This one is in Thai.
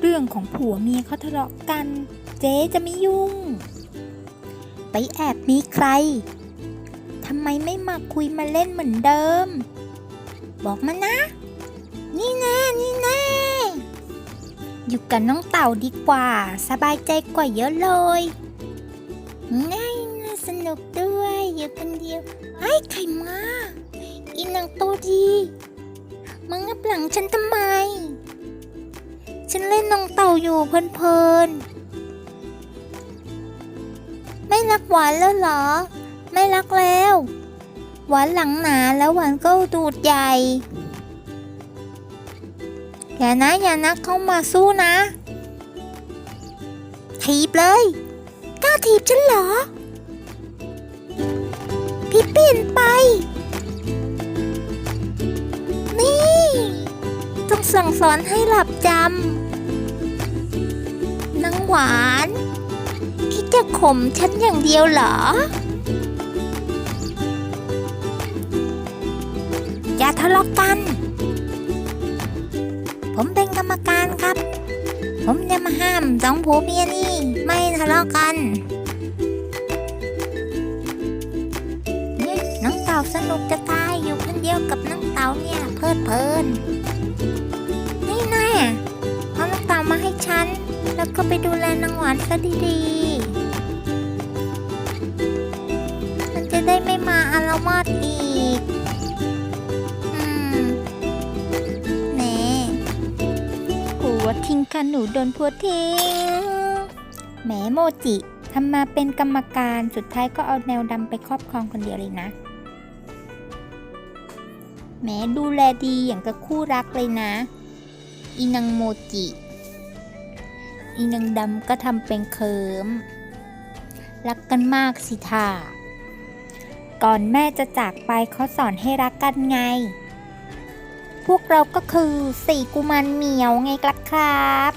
เรื่องของผัวเมียเขาทะเลาะกัน เจ๊จะไม่ยุ่ง ไปแอบมีใครทำไมไม่มาคุยมาเล่นเหมือนเดิม บอกมานะ นี่แน่นี่แน่อยู่กับน้องเต่าดีกว่า สบายใจกว่าเยอะเลยง่ายนะสนุกด้วยอยู่คนเดียวไอ้ยใครมาอีนางตัวดีมึงงับหลังฉันทำไม ฉันเล่นน้องเต่าอยู่เพลินๆ ไม่รักหวานแล้วเหรอ ไม่รักแล้ว หวานหลังหนาแล้วหวานก็ดูดใหญ่ อย่านะอย่านะเข้ามาสู้นะ ถีบเลย กล้าถีบฉันเหรอ สั่งสอนให้หลับจำนางหวาน คิดจะข่มฉันอย่างเดียวเหรอ อย่าทะเลาะกัน ผมเป็นกรรมการครับ ผมจะมาห้ามสองผัวเมียนี่ ไม่ทะเลาะกันนี่น้องเต่าสนุกจะตาย ก็ไปดูแลนางหวานซะดีๆ มันจะได้ไม่มาอารวาสอีก อืมแหน่ผัวทิ้งค่ะหนูโดนผัวทิ้งแหมโมจิทำมาเป็นกรรมการสุดท้ายก็เอาแนวดำไปครอบครองคนเดียวเลยนะแหมดูแลดีอย่างกับคู่รักเลยนะอีนางโมจิ อีนางดำก็ทำเป็นเคิมรักกันมากสิท่าก่อนแม่จะจากไปเขาสอนให้รักกันไง พวกเราก็คือสี่กุมารเหมียวไงล่ะครับ